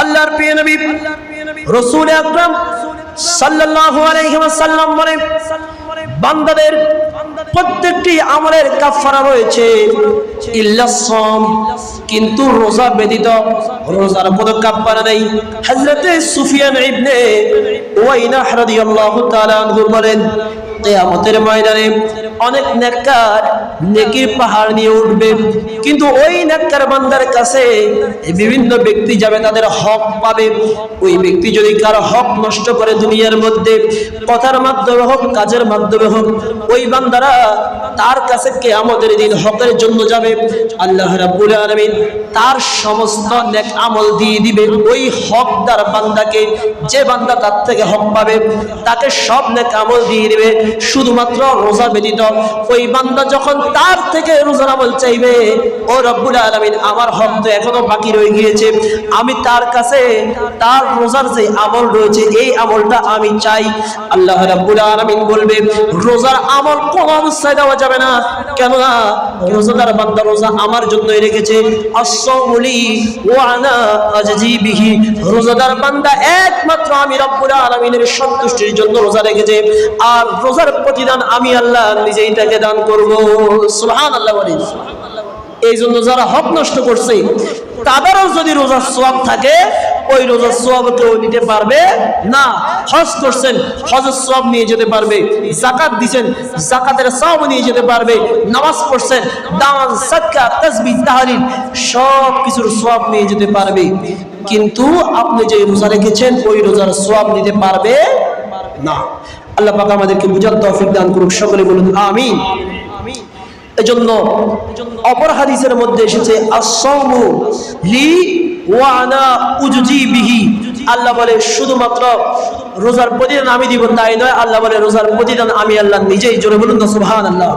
আল্লাহর প্রিয় নবী, রসুল আকরাম সাল্লাল্লাহু আলাইহি ওয়াসাল্লাম বলেন বান্দাদের প্রত্যেকটি আমলের কাফারা রয়েছে, ইল্লা সাম কিন্তু রোজা ব্যতীত রোজার কোনো কাফারা নেই। হযরতে সুফিয়ান ইবনে ওয়াইনা রাদিয়াল্লাহু তাআলা আনহু বলেন কিয়ামতের ময়দানে অনেক নেককার নেকির পাহাড় নিয়ে উঠবে। কিন্তু ওই নেককার বান্দার কাছে বিভিন্ন ব্যক্তি যাবে, তাদের হক পাবে। ওই ব্যক্তি যদি কার হক নষ্ট করে দুনিয়ার মধ্যে, কথার মাধ্যমে হোক, কাজের মাধ্যমে হোক, ওই বান্দারা তার কাছে কিয়ামতের দিন হকের জন্য যাবে। আল্লাহ রাব্বুল আলামিন তার সমস্ত নেক আমল দিয়ে দিবে। ওই হকদার বান্দাকে, যে বান্দা তার থেকে হক পাবে, তাকে সব নেক আমল দিয়ে দিবে। শুধুমাত্র রোজা ব্যতীত ওই বান্দা যখন তার থেকে রোজার আমল চাইবে, ও রব্বুল আলামিন, আমার হক তো এখনও বাকি রয়ে গিয়েছে। আমি তার কাছে তার রোজার যে আমল রয়েছে, এই আমলটা আমি চাই। আল্লাহ রাব্বুল আলামিন বলবে, রোজার আমল কোন অবস্থায় দেওয়া যাবে না। কেননা, রোজাদার বান্দা রোজা আমার জন্যই রেখেছে। আস-সাওমুলি ওয়া আনা বিহি। রোজাদার বান্দা একমাত্র আমি রব্বুল আলামিনের সন্তুষ্টির জন্য রোজা রেখেছে। আর রোজার প্রতিদান আমি আল্লাহ নিজেই তাকে দান করব। সুবহানাল্লাহ বলেন। এই জন্য যারা হক নষ্ট করছে, তাদেরও যদি রোজার সোয়াব থাকে, ওই রোজার সোয়াব কেউ নিতে পারবে না। হজ করছেন, হজের সোয়াব নিয়ে যেতে পারবে জাকাত দিছেন জাকাতের সোয়াব নিয়ে যেতে পারবে, নামাজ পড়ছেন দান সাদকা তাসবিহ, তাহলিল সব কিছুর সোয়াব নিয়ে যেতে পারবে। কিন্তু আপনি যে রোজা রেখেছেন, ওই রোজার সোয়াব নিতে পারবে না। আল্লাহ পাক আমাদেরকে বুঝার তৌফিক দান করুক, সকলে বলুন, আমিন। এজন্য অপর হাদিসের মধ্যে এসেছে লি ওয়া আনা বিহি। আল্লাহ বলে, শুধুমাত্র রোজার প্রতিদান আমি দিব, তাই নয়, আল্লাহ বলে, রোজার প্রতিদান আমি আল্লাহ নিজেই জোরে বলুন না সুবহানাল্লাহ।